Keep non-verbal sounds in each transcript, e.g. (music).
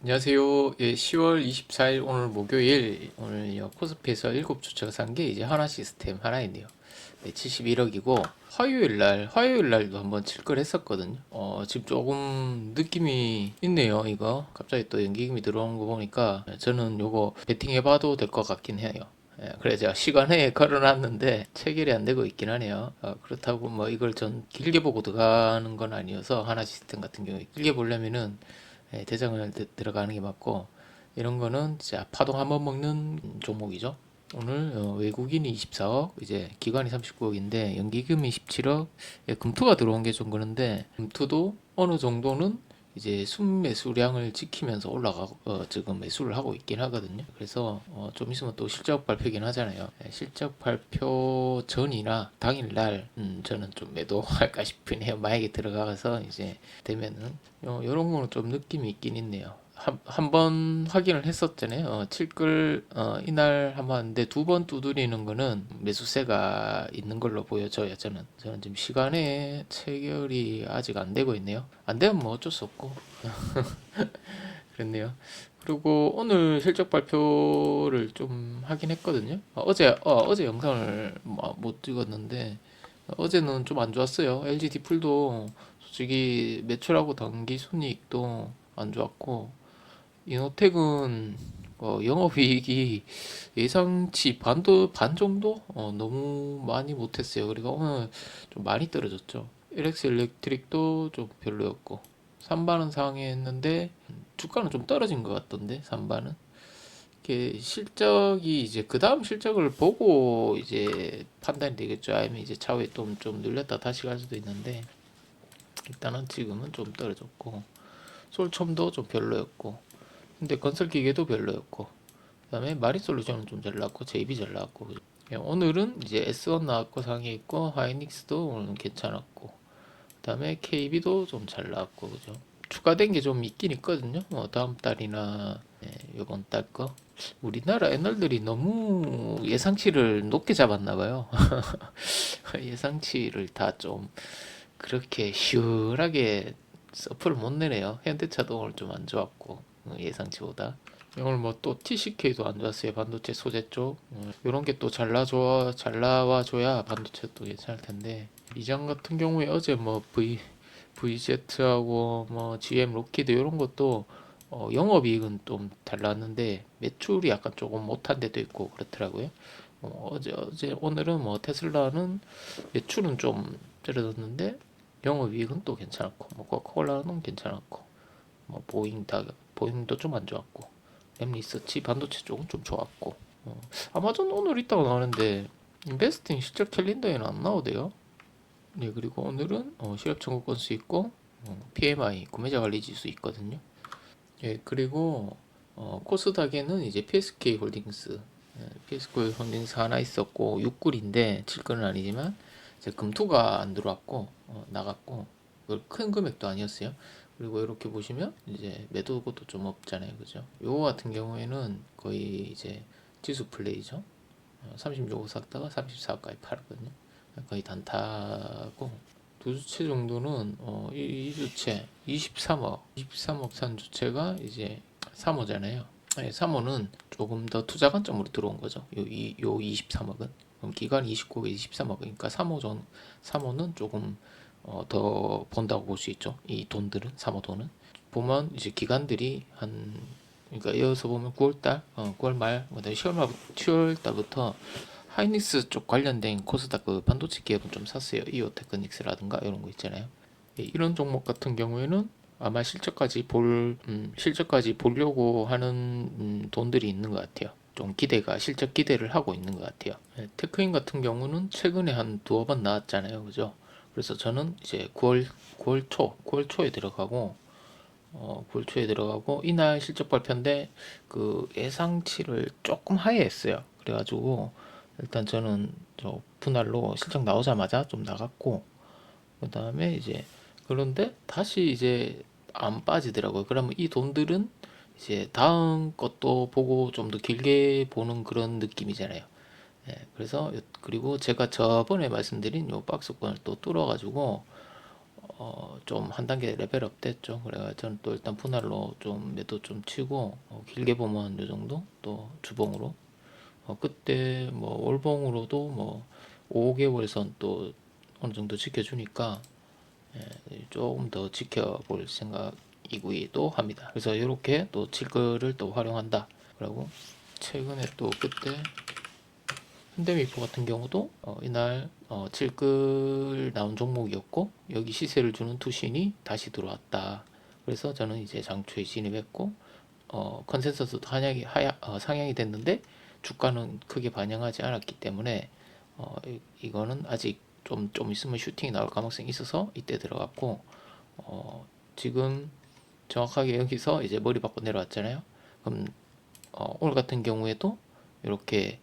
안녕하세요. 예, 10월 24일 오늘 목요일 오늘 요 코스피에서 7주차가 산게 이제 하나 시스템 하나이네요. 네, 71억이고 화요일 날 화요일 날도 한번 칠 걸 했었거든요. 어, 지금 조금 느낌이 있네요. 이거 갑자기 또 연기금이 들어오는 거 보니까 저는 요거 베팅해봐도 될 것 같긴 해요. 예, 그래 제가 시간에 (laughs) 걸어놨는데 체결이 안 되고 있긴 하네요. 어, 그렇다고 뭐 이걸 전 길게 보고 들어가는 건 아니어서 하나 시스템 같은 경우에 길게 보려면은 예, 대장을 드- 들어가는 게 맞고 이런 거는 진짜 파동 한 번 먹는 종목이죠. 오늘 어, 외국인이 24억, 이제 기관이 39억인데 연기금이 17억, 예, 금투가 들어온 게 좀 그런데 금투도 어느 정도는 이제 순 매수량을 지키면서 올라가고 어, 지금 매수를 하고 있긴 하거든요. 그래서 어, 좀 있으면 또 실적 발표긴 하잖아요. 예, 실적 발표 전이나 당일날 음, 저는 좀 매도할까 (laughs) 싶긴 해요. 만약에 들어가서 이제 되면은 어, 이런 거는 좀 느낌이 있긴 있네요. 한, 한번 확인을 했었잖아요. 어, 칠끌, 어, 이날 한번 했는데 두 번 두드리는 거는 매수세가 있는 걸로 보여져요. 저는. 저는 지금 시간에 체결이 아직 안 되고 있네요. 안 되면 뭐 어쩔 수 없고. (laughs) 그랬네요. 그리고 오늘 실적 발표를 좀 하긴 했거든요. 어, 어제, 어, 어제 영상을 뭐못 찍었는데, 어제는 좀 안 좋았어요. LG 디플도 솔직히 매출하고 당기 순이익도 안 좋았고, 이노텍은 어, 영업이익이 예상치 반도 반 정도 어, 너무 많이 못했어요. 그리고 오늘 좀 많이 떨어졌죠. LX 일렉트릭도 좀 별로였고, 삼바는 상했는데 주가는 좀 떨어진 것 같던데 삼바는. 이게 실적이 이제 그 다음 실적을 보고 이제 판단이 되겠죠. 아니면 이제 차후에 좀, 좀 늘렸다 다시 갈 수도 있는데 일단은 지금은 좀 떨어졌고 솔첨도 좀 별로였고 근데 건설 기계도 별로였고 그 다음에 마리솔루션은 좀 잘 나왔고 JB 잘 나왔고? 예, 오늘은 이제 S1 나왔고 상해 있고 하이닉스도 오늘은 괜찮았고 그 다음에 KB도 좀 잘 나왔고 그죠? 추가된 게 좀 있긴 있거든요. 뭐 다음 달이나 예, 이번 달 거. 우리나라 애널들이 너무 예상치를 높게 잡았나 봐요. (laughs) 예상치를 다 좀 그렇게 시원하게 서프를 못 내네요. 현대차도 오늘 좀 안 좋았고 어, 예상치보다. 오늘 뭐 또 TCK도 안 좋았어요. 반도체 소재 쪽. 이런 게 또 잘 나줘 잘 나와줘야 반도체도 괜찮을 텐데. 이장 같은 경우에 어제 뭐 V VZ하고 뭐 GM 로키드 이런 것도 어, 영업이익은 좀 달랐는데 매출이 약간 조금 못한 데도 있고 그렇더라고요. 어, 어제 어제 오늘은 뭐 테슬라는 매출은 좀 줄어들었는데 영업이익은 또 괜찮았고 뭐 코카콜라는 괜찮았고 뭐 보잉 다 보잉도 좀 안 좋았고 엠리서치 반도체 쪽은 좀 좋았고 어, 아마존 오늘 있다고 나오는데 인베스팅 실적 캘린더에는 안 나오대요. 네 그리고 오늘은 어, 실업 청구 건수 있고 어, PMI 구매자 관리 지수 있거든요. 예 그리고 어, 코스닥에는 이제 PSK 홀딩스 예, PSK 홀딩스 하나 있었고 6굴인데 7건은 아니지만 금토가 안 들어왔고 어, 나갔고 그큰 금액도 아니었어요. 그리고 이렇게 보시면 이제 매도고도 좀 없잖아요, 그죠? 요거 같은 경우에는 거의 이제 지수 플레이죠. 어, 36억 샀다가 34억까지 팔았거든요. 거의 단타고 두 주체 정도는 어, 이, 이 주체 23억, 23억 산 주체가 이제 3호잖아요. 네, 3호는 조금 더 투자 관점으로 들어온 거죠. 요, 이, 요 23억은. 그럼 기간 29억에 23억. 그러니까 3호 전, 3호는 조금 어, 더 본다고 볼 수 있죠. 이 돈들은 3호 돈은 보면 이제 기관들이 한 그러니까 이어서 보면 9월달, 어, 9월 말, 그다음에 10월 말, 10월 달부터 하이닉스 쪽 관련된 코스닥 그 반도체 기업은 좀 샀어요. 이오테크닉스라든가 이런 거 있잖아요. 예, 이런 종목 같은 경우에는 아마 실적까지 볼 음, 실적까지 보려고 하는 음, 돈들이 있는 것 같아요. 좀 기대가 실적 기대를 하고 있는 것 같아요. 예, 테크인 같은 경우는 최근에 한 두어 번 나왔잖아요, 그죠? 그래서 저는 이제 9월 9월 초 9월 초에 들어가고 어, 9월 초에 들어가고 이날 실적 발표인데 그 예상치를 조금 하회했어요. 그래가지고 일단 저는 저 분할로 실적 나오자마자 좀 나갔고 그 다음에 이제 그런데 다시 이제 안 빠지더라고요. 그러면 이 돈들은 이제 다음 것도 보고 좀 더 길게 보는 그런 느낌이잖아요. 예, 그래서 요- 그리고 제가 저번에 말씀드린 요 박스권을 또 뚫어 가지고 어, 좀 한 단계 레벨업 됐죠. 그래가 저는 또 일단 분할로 좀 매도 좀 치고 어, 길게 보면 요 정도 또 주봉으로 어, 그때 뭐 월봉으로도 뭐 5개월선 또 어느 정도 지켜주니까 예, 조금 더 지켜볼 생각이기도 합니다. 그래서 이렇게 또 칠거를 또 활용한다. 그리고 최근에 또 그때 현대미포 같은 경우도 어, 이날 어, 칠끌 나온 종목이었고 여기 시세를 주는 투신이 다시 들어왔다. 그래서 저는 이제 장초에 진입했고 어, 컨센서스도 한약이 하야, 어, 상향이 됐는데 주가는 크게 반영하지 않았기 때문에 어, 이, 이거는 아직 좀, 좀 있으면 슈팅이 나올 가능성이 있어서 이때 들어갔고 어, 지금 정확하게 여기서 이제 머리 받고 내려왔잖아요. 그럼 어, 오늘 같은 경우에도 이렇게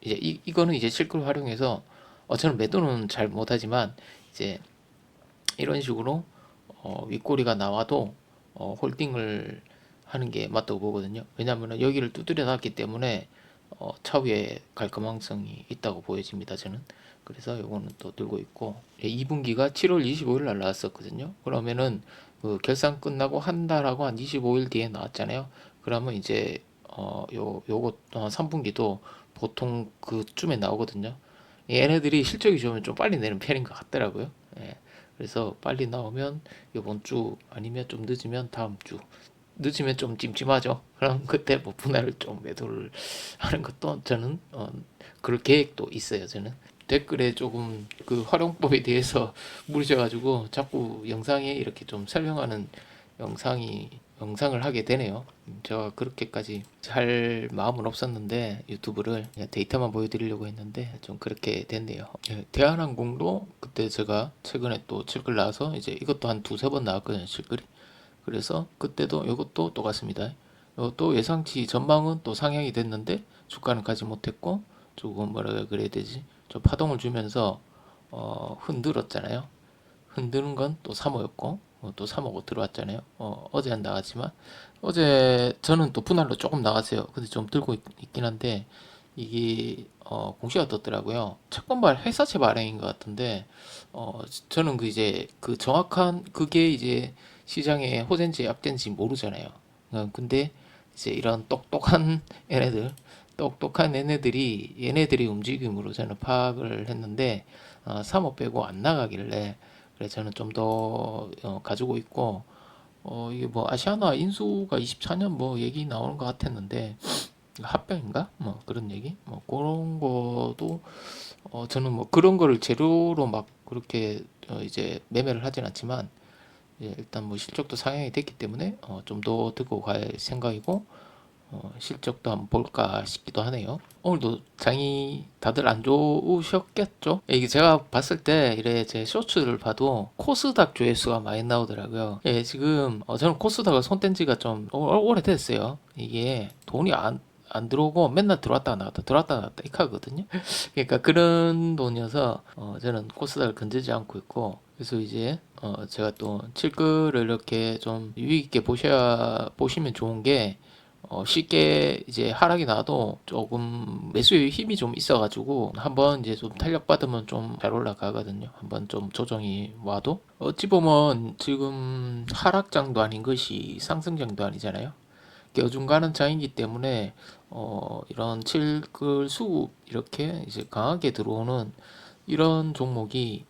이제 이, 이거는 이제 실크를 활용해서 어, 저는 매도는 잘 못하지만 이제 이런 식으로 어, 윗꼬리가 나와도 어, 홀딩을 하는 게 맞다고 보거든요. 왜냐하면 여기를 두드려 놨기 때문에 어, 차후에 갈 가망성이 있다고 보여집니다. 저는 그래서 요거는 또 들고 있고 2분기가 7월 25일 날 나왔었거든요. 그러면은 그 결산 끝나고 한 달하고 한 25일 뒤에 나왔잖아요. 그러면 이제 어, 요 요거 어, 3분기도 보통 그쯤에 나오거든요. 얘네들이 실적이 좋으면 좀 빨리 내는 편인 것 같더라고요. 예. 그래서 빨리 나오면 이번 주 아니면 좀 늦으면 다음 주 늦으면 좀 찜찜하죠. 그럼 그때 뭐 분할을 좀 매도를 하는 것도 저는 어, 그럴 계획도 있어요. 저는 댓글에 조금 그 활용법에 대해서 (laughs) 물으셔가지고 자꾸 영상에 이렇게 좀 설명하는 영상이 영상을 하게 되네요. 음, 제가 그렇게까지 할 마음은 없었는데 유튜브를 데이터만 보여드리려고 했는데 좀 그렇게 됐네요. 예, 대한항공도 그때 제가 최근에 또 칠글 나와서 이제 이것도 한 두세 번 나왔거든요. 칠글이. 그래서 그때도 이것도 똑같습니다. 이것도 예상치 전망은 또 상향이 됐는데 주가는 가지 못했고 조금 뭐라 그래야 되지? 좀 파동을 주면서 어, 흔들었잖아요. 흔드는 건 또 3호였고 어, 또 3호고 들어왔잖아요. 어, 어제 안 나갔지만 어제 저는 또 분할로 조금 나갔어요. 근데 좀 들고 있, 긴 한데 이게 어, 공시가 떴더라고요. 채권발 회사채 발행인 것 같은데 어, 저는 그 이제 그 정확한 그게 이제 시장에 호재인지 약재인지 모르잖아요. 어, 근데 이제 이런 똑똑한 (laughs) 얘네들 똑똑한 얘네들이 얘네들이 움직임으로 저는 파악을 했는데 어, 3호 빼고 안 나가길래 그래서 저는 좀더 어, 가지고 있고 어, 이게 뭐 아시아나 인수가 24년 뭐 얘기 나오는 것 같았는데 합병인가? 뭐 그런 얘기? 뭐 그런 것도 어, 저는 뭐 그런 거를 재료로 막 그렇게 어, 이제 매매를 하진 않지만 예, 일단 뭐 실적도 상향이 됐기 때문에 어, 좀 더 들고 갈 생각이고 어, 실적도 한번 볼까 싶기도 하네요. 오늘도 장이 다들 안 좋으셨겠죠? 이게 제가 봤을 때 이래 제 쇼츠를 봐도 코스닥 조회수가 많이 나오더라고요. 예, 지금 어, 저는 코스닥을 손뗀 지가 좀 오- 오래됐어요. 이게 돈이 안, 안 들어오고 맨날 들어왔다 나갔다 들어왔다 나갔다 이렇게 하거든요. (laughs) 그러니까 그런 돈이어서 어, 저는 코스닥을 건들지 않고 있고 그래서 이제 어, 제가 또 칠끌을 이렇게 좀 유익 있게 보셔야 보시면 좋은 게 어, 쉽게 이제 하락이 나도 조금 매수의 힘이 좀 있어가지고 한번 이제 좀 탄력 받으면 좀 잘 올라가거든요. 한번 좀 조정이 와도 어찌 보면 지금 하락장도 아닌 것이 상승장도 아니잖아요. 어중간한 장이기 때문에 어, 이런 칠글 수급 이렇게 이제 강하게 들어오는 이런 종목이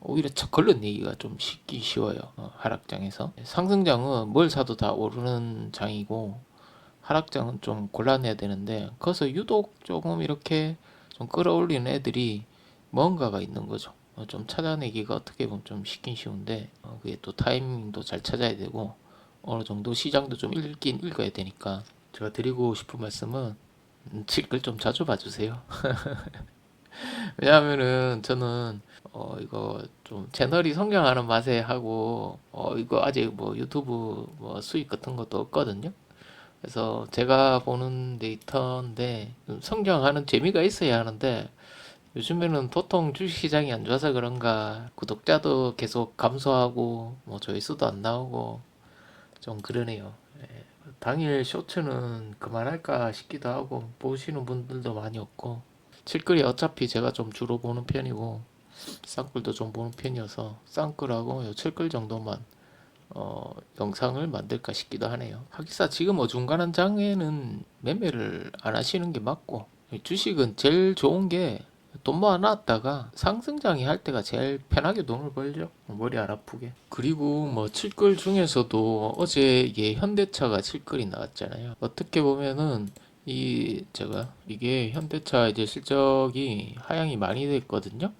오히려 척 걸러내기가 좀 쉽기 쉬워요. 어, 하락장에서 상승장은 뭘 사도 다 오르는 장이고 하락장은 좀 곤란해야 되는데 거기서 유독 조금 이렇게 좀 끌어올리는 애들이 뭔가가 있는 거죠. 어, 좀 찾아내기가 어떻게 보면 좀 쉽긴 쉬운데 어, 그게 또 타이밍도 잘 찾아야 되고 어느 정도 시장도 좀 읽긴 읽어야 되니까 제가 드리고 싶은 말씀은 음, 칠글 좀 자주 봐주세요. (laughs) 왜냐하면은 저는 어 이거 좀 채널이 성장하는 맛에 하고 어 이거 아직 뭐 유튜브 뭐 수익 같은 것도 없거든요. 그래서 제가 보는 데이터인데 성장하는 재미가 있어야 하는데 요즘에는 도통 주식시장이 안 좋아서 그런가 구독자도 계속 감소하고 뭐 조회수도 안 나오고 좀 그러네요. 예. 당일 쇼츠는 그만할까 싶기도 하고 보시는 분들도 많이 없고 칠글이 어차피 제가 좀 주로 보는 편이고 쌍끌도 좀 보는 편이어서 쌍끌하고 요 칠끌 정도만 어, 영상을 만들까 싶기도 하네요. 하기사 지금 어중간한 장에는 매매를 안 하시는 게 맞고 주식은 제일 좋은 게 돈 모아놨다가 상승장이 할 때가 제일 편하게 돈을 벌죠. 머리 안 아프게. 그리고 뭐 칠끌 중에서도 어제 이게 현대차가 칠끌이 나왔잖아요. 어떻게 보면은 이 제가 이게 현대차 이제 실적이 하향이 많이 됐거든요.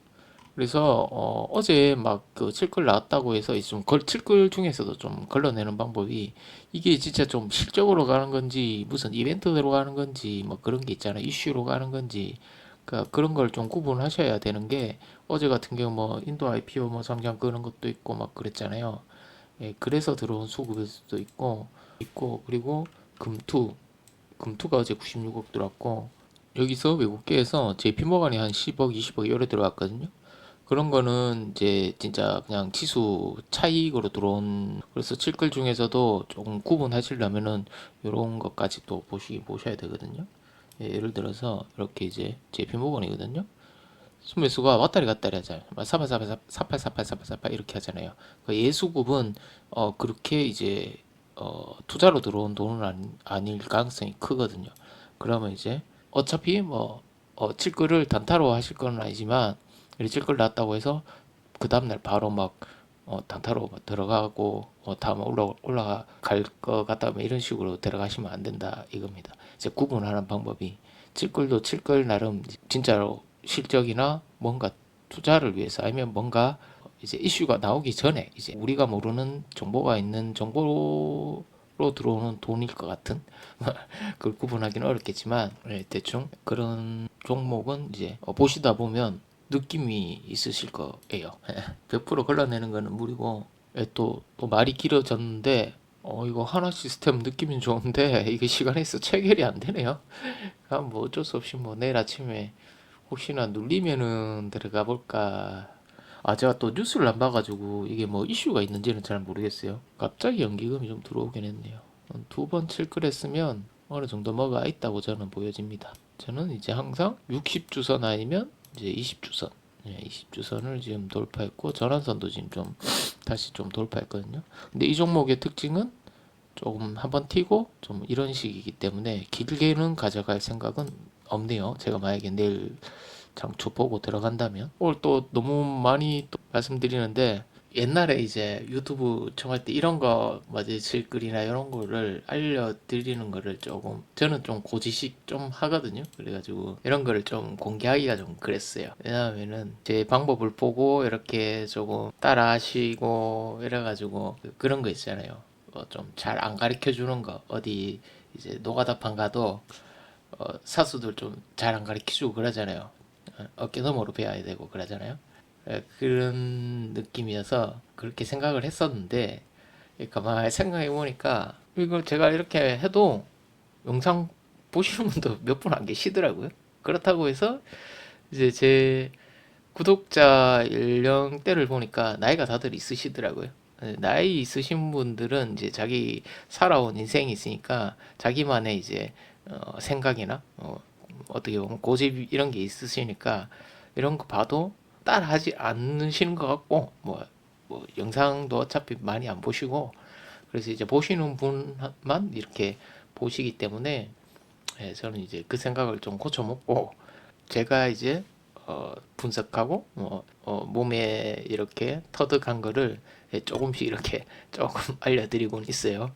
그래서 어, 어제 막그 칠끌 나왔다고 해서 좀 걸, 칠끌 중에서도 좀 걸러내는 방법이 이게 진짜 좀 실적으로 가는 건지 무슨 이벤트로 가는 건지 뭐 그런 게 있잖아요. 이슈로 가는 건지 그러니까 그런 걸 좀 구분하셔야 되는 게 어제 같은 경우 뭐 인도 IPO 뭐 상장 끄는 것도 있고 막 그랬잖아요. 예, 그래서 들어온 수급일 수도 있고 있고 그리고 금투 금투가 어제 96억 들어왔고 여기서 외국계에서 JP모간이 한 10억, 20억 이래 들어왔거든요. 그런 거는 이제 진짜 그냥 지수 차익으로 들어온 그래서 칠끌 중에서도 조금 구분하시려면은 이런 것까지 또 보시 보셔야 되거든요. 예, 예를 들어서 이렇게 이제 JP모건이거든요. 순매수가 왔다리 갔다리 하잖아요. 막 사팔 사팔 사- 사팔 사팔 사팔 사팔 이렇게 하잖아요. 그 예수급은 어 그렇게 이제 어 투자로 들어온 돈은 아니, 아닐 가능성이 크거든요. 그러면 이제 어차피 뭐 어, 칠끌을 단타로 하실 건 아니지만 이 칠끌 났다고 해서 그 다음날 바로 막 어, 단타로 막 들어가고 어, 다음 올라 올라갈 것 같다 뭐 이런 식으로 들어가시면 안 된다 이겁니다. 이제 구분하는 방법이 칠끌도 칠끌 나름 진짜로 실적이나 뭔가 투자를 위해서 아니면 뭔가 이제 이슈가 나오기 전에 이제 우리가 모르는 정보가 있는 정보로 들어오는 돈일 것 같은 (laughs) 그걸 구분하기는 어렵겠지만 예, 대충 그런 종목은 이제 어, 보시다 보면 느낌이 있으실 거예요. 100% 걸러내는 거는 무리고 예, 또, 또 말이 길어졌는데 어 이거 하나 시스템 느낌은 좋은데 (laughs) 이게 시간이 있어 체결이 안 되네요. 아, 뭐 어쩔 수 없이 뭐 내일 아침에 혹시나 눌리면은 들어가 볼까. 아 제가 또 뉴스를 안 봐가지고 이게 뭐 이슈가 있는지는 잘 모르겠어요. 갑자기 연기금이 좀 들어오긴 했네요. 두 번 칠끌했으면 어느 정도 뭐가 있다고 저는 보여집니다. 저는 이제 항상 60주선 아니면 이제 20주선, 예, 20주선을 지금 돌파했고 전환선도 지금 좀 다시 좀 돌파했거든요. 근데 이 종목의 특징은 조금 한번 튀고 좀 이런 식이기 때문에 길게는 가져갈 생각은 없네요. 제가 만약에 내일 장초 보고 들어간다면 오늘 또 너무 많이 또 말씀드리는데 옛날에 이제 유튜브 청할 때 이런 거 뭐지 질글이나 이런 거를 알려드리는 거를 조금 저는 좀 고지식 좀 하거든요. 그래가지고 이런 거를 좀 공개하기가 좀 그랬어요. 왜냐하면은 제 방법을 보고 이렇게 조금 따라 하시고 이래가지고 그런 거 있잖아요. 뭐좀잘 안 가르쳐 주는 거 어디 이제 노가다판 가도 어, 사수들 좀 잘 안 가르쳐 주고 그러잖아요. 어, 어깨 너머로 배워야 되고 그러잖아요. 예, 그런 느낌이어서 그렇게 생각을 했었는데 예, 가만히 생각해 보니까 이걸 제가 이렇게 해도 영상 보시는 분도 (laughs) 몇 분 안 계시더라고요. 그렇다고 해서 이제 제 구독자 연령대를 보니까 나이가 다들 있으시더라고요. 예, 나이 있으신 분들은 이제 자기 살아온 인생이 있으니까 자기만의 이제 어, 생각이나 어, 어떻게 보면 고집 이런 게 있으시니까 이런 거 봐도 따라하지 않으시는 것 같고 뭐, 뭐 영상도 어차피 많이 안 보시고 그래서 이제 보시는 분만 이렇게 보시기 때문에 예, 저는 이제 그 생각을 좀 고쳐먹고 제가 이제 어, 분석하고 어, 어, 몸에 이렇게 터득한 거를 예, 조금씩 이렇게 (laughs) 조금 알려드리곤 있어요.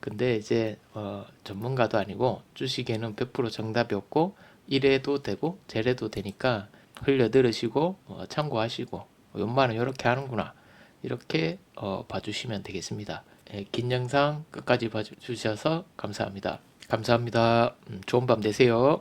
근데 이제 어, 전문가도 아니고 주식에는 100% 정답이 없고 이래도 되고 저래도 되니까 흘려 들으시고 어, 참고하시고 연말은 이렇게 하는구나 이렇게 어, 봐주시면 되겠습니다. 예, 긴 영상 끝까지 봐주셔서 감사합니다. 감사합니다. 음, 좋은 밤 되세요.